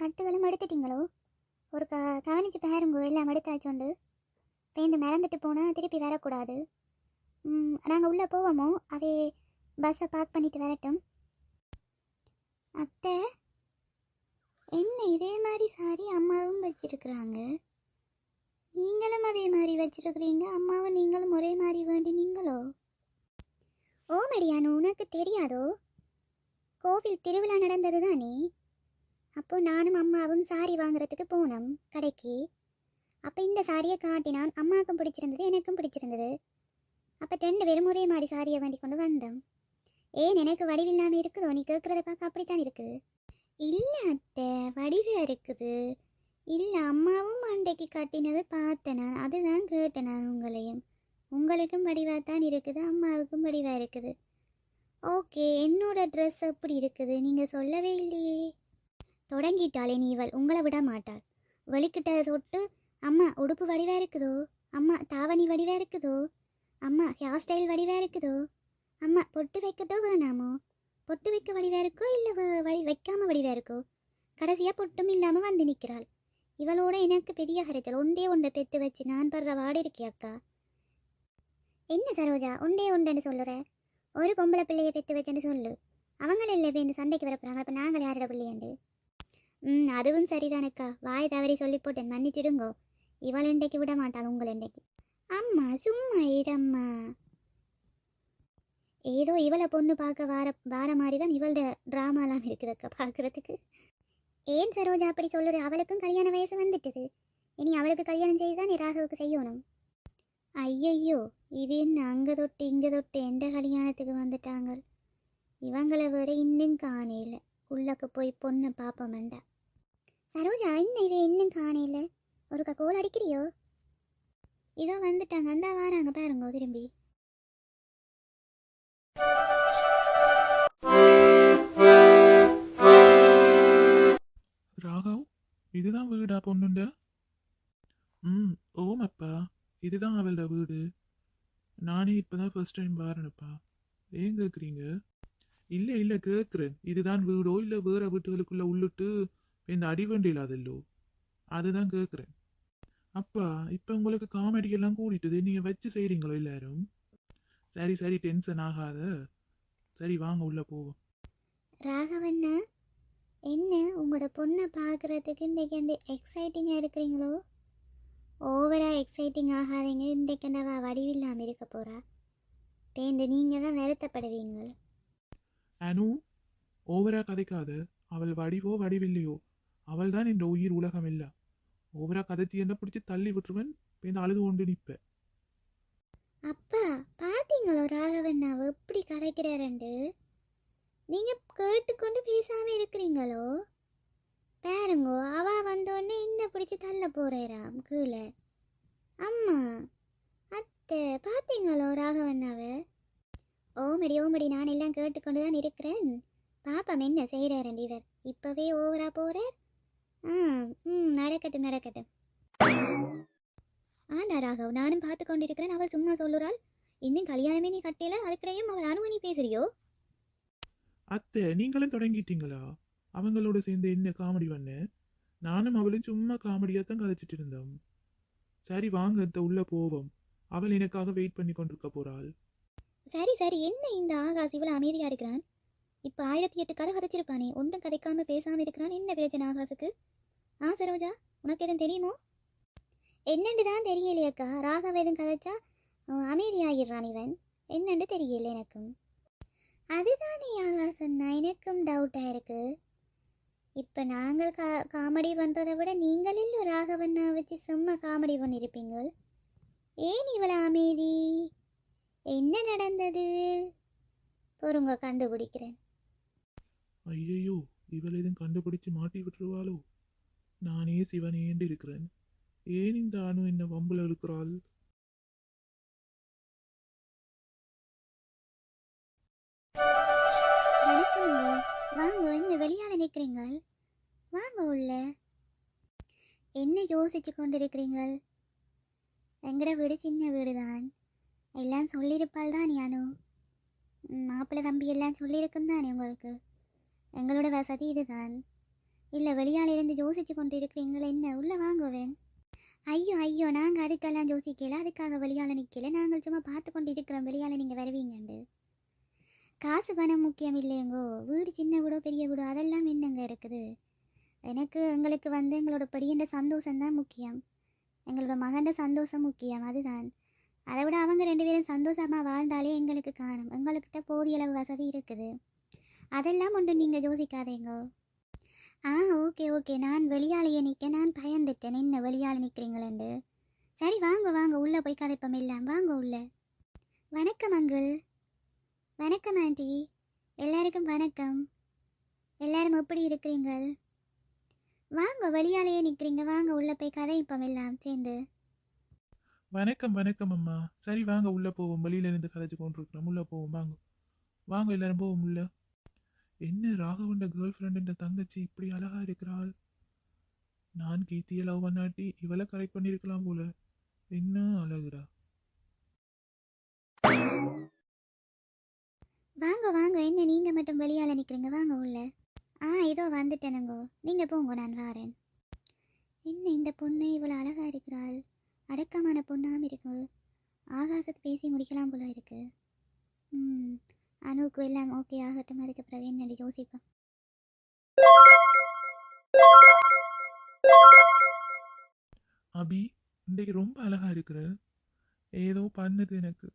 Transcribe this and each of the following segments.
தட்டுகளும் எடுத்துட்டிங்களோ? ஒரு க கவனிச்சு பாருங்கோ எல்லாம் எடுத்தாச்சோண்டு. பேருந்து மறந்துட்டு போனால் திருப்பி வரக்கூடாது. நாங்கள் உள்ளே போவோமோ? அவே பஸ்ஸை பார்க் பண்ணிட்டு வரட்டும். அத்தை என்ன இதே மாதிரி சாரி அம்மாவும் வச்சிருக்கிறாங்க? நீங்களும் அதே மாதிரி வச்சிருக்கிறீங்க அம்மாவும் நீங்களும் ஒரே மாதிரி வேண்டி நீங்களோ? ஓ மடியானு உனக்கு தெரியாதோ? கோவில் திருவிழா நடந்தது தானே அப்போ நானும் அம்மாவும் சாரி வாங்குறதுக்கு போனோம் கடைக்கு. அப்போ இந்த சாரியை காட்டினான் அம்மாவுக்கும் பிடிச்சிருந்தது எனக்கும் பிடிச்சிருந்தது. அப்போ ரெண்டு பேரும் ஒரே மாதிரி சாரியை வேண்டி கொண்டு வந்தோம். ஏன் எனக்கு வடிவில்லாமல் இருக்குதோ நீ கேட்குறத பார்க்க அப்படித்தான் இருக்குது. இல்லை அத்தை வடிவாக இருக்குது. இல்லை அம்மாவும் அண்டைக்கு கட்டினது பார்த்தேன் நான் அதுதான் கேட்டேன் நான் உங்களையும். உங்களுக்கும் வடிவாக தான் இருக்குது அம்மாவுக்கும் வடிவாக இருக்குது. ஓகே என்னோட ட்ரெஸ் எப்படி இருக்குது? நீங்கள் சொல்லவே இல்லையே. தொடங்கிட்டாளே நீ இவள். உங்களை விட மாட்டாள். வெளிக்கிட்ட தொட்டு அம்மா உடுப்பு வடிவாக இருக்குதோ? அம்மா தாவணி வடிவாக இருக்குதோ? அம்மா ஹேர் ஸ்டைல் வடிவாக இருக்குதோ? அம்மா பொட்டு வைக்கட்டோ வேணாமோ? பொட்டு வைக்க வடிவாக இருக்கோ இல்லை வடி வைக்காம வடிவாக இருக்கோ? கடைசியாக பொட்டும் இல்லாமல் வந்து நிற்கிறாள் இவளோட எனக்கு பெரிய ஹரிச்சல் ஒண்டே ஒன்றை பெத்து வச்சு நான் படுற வாடி இருக்கே அக்கா. என்ன சரோஜா ஒண்டே ஒன்றுன்னு சொல்லுற? ஒரு பொம்பளை பிள்ளையை பெற்று வச்சுன்னு சொல்லு. அவங்கள இல்லை இந்த சண்டைக்கு வரப்போறாங்க அப்போ நாங்கள் யாரோட பிள்ளையாண்டு? ம் அதுவும் சரிதானக்கா வாய் தவறி சொல்லி போட்டேன். மன்னிச்சிடுங்கோ. இவள் இன்றைக்கு விட மாட்டாள் உங்கள் இன்றைக்கு அம்மா சும்மா இரம்மா. ஏதோ இவளை பொண்ணு பார்க்க வார வார மாதிரி தான் இவளோட ட்ராமாலாம் இருக்குதுக்கா பார்க்குறதுக்கு. ஏன் சரோஜா அப்படி சொல்லுற? அவளுக்கும் கல்யாண வயசு வந்துட்டுது. இனி அவளுக்கு கல்யாணம் செய்து தான் ராகவுக்கு செய்யணும். ஐயையோ இது என்ன அங்கே தொட்டு இங்கே தொட்டு எந்த கல்யாணத்துக்கு வந்துட்டாங்க? இவங்களை வேற இன்னும் காணையில் உள்ளக்க போய் பொண்ணை பார்ப்போமண்டா சரோஜா இன்னும் இவ இன்னும் காணையில் ஒருக்கா கோல் அடிக்கிறியோ? இதோ வந்துட்டாங்க. அந்த வாராங்க பாருங்க திரும்பி. ராகவ் இதுதான் வீடா பொண்ணுண்ட? ம் ஓமப்பா. இதுதான் அவளோட வீடு. நானே இப்போதான் ஃபர்ஸ்ட் டைம் வாரனப்பா. ஏன் கேட்குறீங்க இல்லை இல்லை கேட்குறேன் இதுதான் வீடோ இல்லை வேற வீட்டுகளுக்குள்ள உள்ளிட்டு இந்த அடிவண்டி இல்லாதல்லோ? அதுதான் கேட்குறேன் அப்பா இப்போ உங்களுக்கு காமெடி எல்லாம் கூடிட்டுது நீங்கள் வச்சு செய்கிறீங்களோ எல்லாரும்? சரி சரி டென்ஷன் ஆகாத. சரி வாங்க உள்ள போவோம். ராகவண்ணா என்ன? உங்களோட பொண்ணை பார்க்குறதுக்கு இன்றைக்கி அந்த எக்ஸைட்டிங்காக இருக்கிறீங்களோ? ஓவராக எக்ஸைட்டிங் ஆகாதீங்க. இன்றைக்கு என்னவா வடிவில்லாமல் இருக்க போகிறா பேந்து நீங்கள் தான் வருத்தப்படுவீங்க. அனு ஓவரா கதைக்காத. அவள் வடிவோ வடிவில்லையோ? அவள் தான் என்ற உயிர் உலகம் இல்ல ஓவரா கதைச்சி என்ன பிடிச்சி தள்ளி விட்டுருவன். பேருந்து அழுது கொண்டு நிற்ப அப்பா பார்த்தீங்களோ ராகவண்ணாவை எப்படி கதைக்கிறாரண்டு நீங்கள் கேட்டுக்கொண்டு பேசாம இருக்கிறீங்களோ? பாருங்கோ அவ வந்தோடனே என்ன பிடிச்சி தள்ள போறேராம் கீழே. அம்மா அத்தை பார்த்தீங்களோ ராகவண்ணாவை? ஓமடி ஓமடி நான் எல்லாம் கேட்டுக்கொண்டு தான் இருக்கிறேன். பாப்பா என்ன செய்கிறாரண்டி இவர்? இப்போவே ஓவரா போகிறார் ஆ ம் நடக்கட்டும் நடக்கட்டும். ஆண்டா ராகவ் நானும் பார்த்து கொண்டிருக்கிறேன். அவள் சும்மா சொல்லுறாள் இன்னும் கல்யாணமே நீ கட்டையில அதுக்கிடையும் அவள் அனுமதி பேசுறியோ? அத்தை நீங்களும் தொடங்கிட்டீங்களா? அவங்களோட சேர்ந்து என்ன காமெடி பண்ண? நானும் அவளும் சும்மா காமெடியா தான் கதைச்சிட்டு இருந்தோம். சரி வாங்க அத்தை உள்ள போவோம். அவள் எனக்காக வெயிட் பண்ணி கொண்டிருக்க போறாள். சரி சரி என்ன இந்த ஆகாஷ் இவ்வளவு அமைதியா இருக்கிறான்? இப்ப ஆயிரத்தி எட்டு கதை கதைச்சிருப்பானே. ஒன்றும் கதைக்காம பேசாம இருக்கிறான் என்ன பிரச்சனை ஆகாசுக்கு? ஆ சரோஜா உனக்கு எதுவும் தெரியுமோ? என்னன்னு தான் தெரியலையக்கா ராகவ எதுவும் கதைச்சா அஹ், அமைதியாகிடுறான் இவன். என்னென்று தெரியல எனக்கும். அதுதானே ஆகாசன்னா எனக்கும் டவுட்டாக இருக்கு. இப்போ நாங்கள் கா காமெடி பண்ணுறதை விட நீங்கள் இல்லை ராகவண்ணா வச்சு சும்மா காமெடி பண்ணியிருப்பீங்க ஏன் இவ்வளோ அமைதி? என்ன நடந்தது? பொறுங்க கண்டுபிடிக்கிறேன். ஐயையோ இவள் எதுவும் கண்டுபிடிச்சு மாட்டி விட்டுருவாளோ? நானே சிவனேண்டு இருக்கிறேன் ஏன் இந்த அணு என்ன வம்புல இருக்கிறாள் வாங்க இங்க வெளியால நிற்கிறீங்க வாங்க உள்ள. என்ன யோசிச்சு கொண்டிருக்கிறீங்கள்? எங்கட வீடு சின்ன வீடு தான் எல்லாம் சொல்லியிருப்பாள் தான் யானு மாப்பிள்ளை தம்பி எல்லாம் சொல்லியிருக்கும் தானே உங்களுக்கு? எங்களோட வசதி இதுதான். இல்லை வெளியாலிருந்து யோசிச்சு கொண்டு இருக்கிறீங்களா என்ன? உள்ளே வாங்குவேன் ஐயோ ஐயோ நாங்கள் அதுக்கெல்லாம் யோசிக்கல. அதுக்காக வெளியால் நிற்கல நாங்கள் சும்மா பார்த்து கொண்டு இருக்கிறோம் வெளியால் நீங்கள் வருவீங்கண்டு. காசு பணம் முக்கியம் இல்லையங்கோ. வீடு சின்ன வீடோ பெரிய வீடோ அதெல்லாம் என்னங்க இருக்குது? எனக்கு எங்களுக்கு வந்து எங்களோட பெரியண்ட சந்தோஷம்தான் முக்கியம். எங்களோட மகன்ட சந்தோஷம் முக்கியம். அதுதான். அதை விட அவங்க ரெண்டு பேரும் சந்தோஷமாக வாழ்ந்தாலே எங்களுக்கு காணும். எங்கள்கிட்ட போதிய அளவு வசதி இருக்குது. அதெல்லாம் ஒன்று நீங்கள் யோசிக்காதேங்கோ. ஆ ஓகே ஓகே. நான் வெளியாலேயே நிற்க நான் பயந்துட்டேன். என்ன வெளியால் நிற்கிறீங்களேண்டு சரி வாங்க வாங்க. உள்ளே போய் கதைப்பம் எல்லாம். வாங்க உள்ள. வணக்கம் அங்கிள். வணக்கம் ஆண்டி. எல்லாருக்கும் வணக்கம். எல்லாரும் எப்படி இருக்கிறீங்கள்? வாங்க வெளியாலேயே நிற்கிறீங்க வாங்க உள்ளே போய் கதைப்பம் எல்லாம். சேர்ந்து. வணக்கம் வணக்கம் அம்மா. சரி வாங்க உள்ளே போவோம். வெளியில இருந்து கதைச்சு கொண்டிருக்கிறோம். உள்ளே போவோம். வாங்க. வாங்க எல்லாரும் போவோம். உள்ள. என்ன ராகவண்ட கேர்ள் ஃப்ரெண்ட் தங்கச்சி இப்படி அழகா இருக்கிறாள்? நான் கீர்த்தியை லவ் பண்ணாட்டி இவளை கரெக்ட் பண்ணியிருக்கலாம் போல. என்ன அழகுடா? வாங்க வாங்க. என்ன நீங்கள் மட்டும் வெளியால் நிற்கிறீங்க வாங்க உள்ள. ஆ இதோ வந்துட்டேனுங்கோ. நீங்கள் போங்க நான் வாரேன். என்ன இந்த பொண்ணு இவ்வளோ அழகாக இருக்கிறாள்? அடக்கமான பொண்ணாம் இருக்கு. ஆகாசத்து பேசி முடிக்கலாம் போல இருக்கு. ம் அனுக்கு எல்லாம் ஓகே ஆகட்டும். அதுக்கு பிறகு என்னடி யோசிப்பேன்? அபி இன்றைக்கு ரொம்ப அழகா இருக்கிற. ஏதோ பண்ணுது எனக்கு.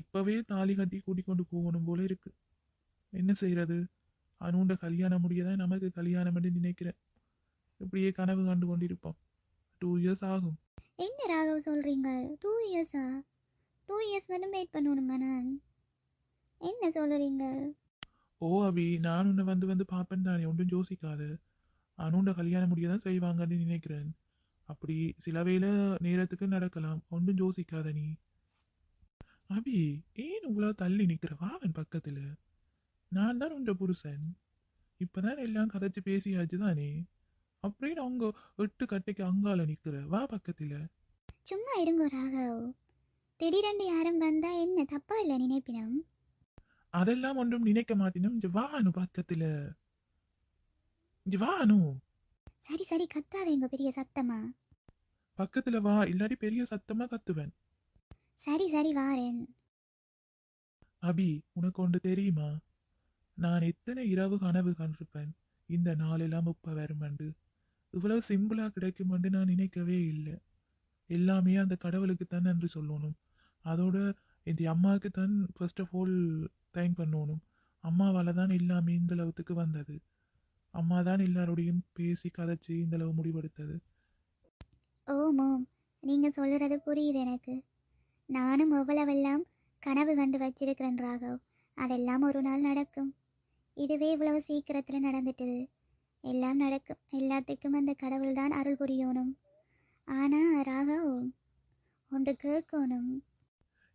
இப்பவே தாலி கட்டி கூட்டிக் கொண்டு போகணும் போல இருக்கு. என்ன செய்யறது அனுண்ட கல்யாணம் முடியதான் நமக்கு கல்யாணம் என்று நினைக்கிறேன். இப்படியே கனவு கண்டு கொண்டிருப்போம் டூ இயர்ஸ் ஆகும். என்ன ராகவ் சொல்கிறீங்க டூ இயர்ஸா டூ இயர்ஸ் மட்டும் வெயிட் பண்ணணுமா நான் என்ன சொல்கிறீங்க ஓ அபி நான் உன்னை வந்து வந்து பார்ப்பேன் தானே ஒன்றும் யோசிக்காத. அனுண்ட கல்யாணம் முடியதான் செய்வாங்கன்னு நினைக்கிறேன். அப்படி சில வேளை நேரத்துக்கு நடக்கலாம் ஒன்றும் யோசிக்காத நீ. அபி ஏன் இவ்வளோ தள்ளி நிற்கிற வாவன் பக்கத்துல. நான் தான் உன்ற புருஷன். இப்பதான் எல்லாம் கதைச்சு பேசியாச்சு தானே. அப்படின்னு அவங்க எட்டு கட்டைக்கு அங்கால நிக்கிற. வா பக்கத்துல. சும்மா இருங்கோ ராகவ். திடீரென்று யாரும் வந்தா என்ன? தப்பா இல்லை நினைப்பினம்? அதெல்லாம் ஒன்றும் நினைக்க மாட்டேனும். இங்க வா அனு பக்கத்துல. இங்க வா அனு. சரி சரி கத்தாதீங்க பெரிய சத்தமா? பக்கத்துல வா. இல்லாட்டி பெரிய சத்தமா கத்துவேன். சரி சரி வாரேன். அபி உனக்கு ஒன்று தெரியுமா? நான் எத்தனை இரவு கனவு கண்டிருப்பேன். இந்த நாளெல்லாம் இப்ப வருமெண்டு இவ்வளவு சிம்பிளா கிடைக்குமென்று நான் நினைக்கவே இல்லை. எல்லாமே அந்த கடவுளுக்கு தான் நன்றி சொல்லணும். அதோட இந்த அம்மாவுக்கு தான் ஃபர்ஸ்ட் ஆஃப் ஆல் தேங்க் பண்ணணும். அம்மாவால் தான் எல்லாமே இந்த அளவுக்கு வந்தது. அம்மா தான் எல்லாரோடையும் பேசி கதைச்சி இந்த அளவு முடிவெடுத்தது. ஓமோம் நீங்கள் சொல்கிறது புரியுது எனக்கு. நானும் எவ்வளவெல்லாம் கனவு கண்டு வச்சிருக்கிறேன் ராகவ். அதெல்லாம் ஒரு நாள் நடக்கும். இதுவே இவ்வளவு சீக்கிரத்தில் நடந்துட்டது எல்லாம் நடக்கும். எல்லாத்துக்கும் அந்த கடவுள் தான் அருள் புரியணும். ஆனால் ராகவ் ஒன்று கேட்கணும்.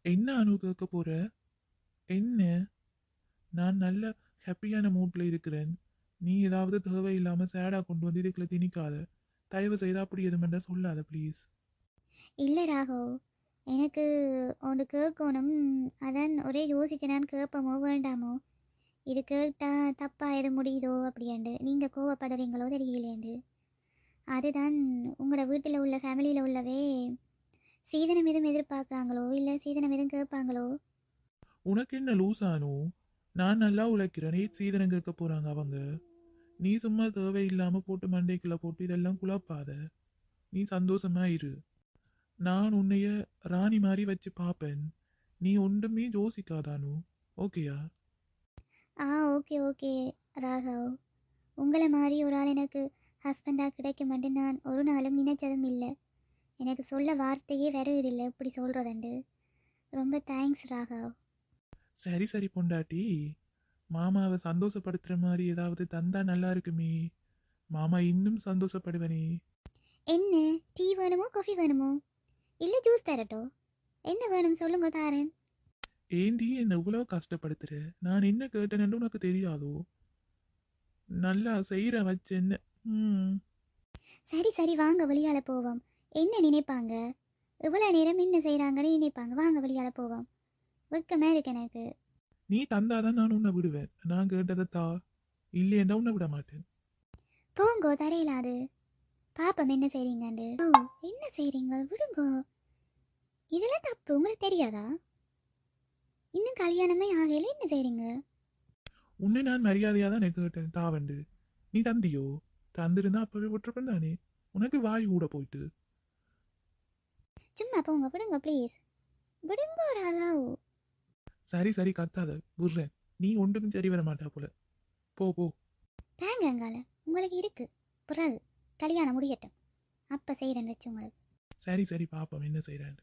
என்ன அனு கேட்க போற? என்ன? நான் நல்ல ஹாப்பியான மூட்ல இருக்கிறேன். நீ ஏதாவது தேவையில்லாம சேடா கொண்டு வந்து இதுக்குள்ள திணிக்காத. தயவு செய்து அப்படி எதுமெண்டா சொல்லாத ப்ளீஸ் இல்லை ராகோ எனக்கு ஒன்று கேட்கணும். அதான் ஒரே யோசிச்சு நான் கேட்போமோ வேண்டாமோ? இது கேட்டா தப்பாக எது முடியுதோ அப்படியாண்டு. நீங்கள் கோவப்படுறீங்களோ தெரியலேண்டு. அதுதான் உங்களோட வீட்டில் உள்ள ஃபேமிலியில் உள்ளவே சீதனம் எதுவும் எதிர்பார்க்குறாங்களோ? இல்லை சீதனம் எதுவும் கேட்பாங்களோ? உனக்கு என்ன லூஸ் ஆனு? நான் நல்லா உழைக்கிறேன். நீ சீதனம் கேட்க போறாங்க அவங்க. நீ சும்மா தேவையில்லாம போட்டு மண்டைக்குள்ள போட்டு இதெல்லாம் குழப்பாத. நீ சந்தோஷமா இரு. நான் உன்னைய ராணி மாதிரி வச்சு பார்ப்பேன். நீ ஒன்றுமே யோசிக்காதானு? ஓகேயா? ஆ ஓகே ஓகே ராகவ். உங்களை மாதிரி ஒரு ஆள் எனக்கு ஹஸ்பண்டாக கிடைக்குமென்று நான் ஒரு நாளும் நினைச்சதும் இல்லை. எனக்கு சொல்ல வார்த்தையே வருவதில்லை. இப்படி சொல்கிறதுண்டு ரொம்ப தேங்க்ஸ் ராகவ். சரி சரி பொண்டாட்டி. மாமாவை சந்தோஷப்படுத்துற மாதிரி ஏதாவது தந்தா நல்லா இருக்குமே. மாமா இன்னும் சந்தோஷப்படுவனே. என்ன? டீ வேணுமோ காஃபி வேணுமோ? இல்லை ஜூஸ் தரட்டோ? என்ன வேணும் சொல்லுங்க தாரேன். ஏண்டி என்ன இவ்வளவு கஷ்டப்படுத்துற? நான் என்ன கேட்டேன்னு உனக்கு தெரியாதோ? நல்லா செய்யற வச்சு என்ன? ம். சரி சரி வாங்க வெளியால் போவோம். என்ன நினைப்பாங்க? இவ்வளோ நேரம் என்ன செய்கிறாங்கன்னு நினைப்பாங்க. வாங்க வெளியால் போவோம். வெக்கமே இருக்கு எனக்கு. நீ தந்தாதான் நான் உன்னை விடுவேன். நான் கேட்டதை தா. இல்லையேண்டா உன்னை விட மாட்டேன். போங்கோ தரையிலாது பாப்பம் என்ன செய்றீங்கண்டு? ஓ என்ன செய்றீங்க? விடுங்கோ. இதெல்லாம் தப்பு. உங்களுக்கு தெரியாதா? இன்னும் கல்யாணமே ஆகையில என்ன செய்றீங்க? உன்னை நான் மரியாதையாக தான் கேட்டேன் தாவண்டு. நீ தந்தியோ? தந்திருந்தா அப்பவே விட்டுருப்பேன் தானே? உனக்கு வாய் கூட போயிட்டு. சும்மா போங்க விடுங்க ப்ளீஸ் விடுங்க ஒரு அளவு சரி சரி கத்தாத. விடுறேன் நீ ஒன்றுக்கும் சரி வர மாட்டா போல. போ போ. பேங்க அங்கால உங்களுக்கு இருக்கு. பிறகு கல்யாணம் முடியட்டும். அப்ப செய்கிறேன் வச்சு உங்களுக்கு. சரி சரி பாப்போம். என்ன செய்கிறேன்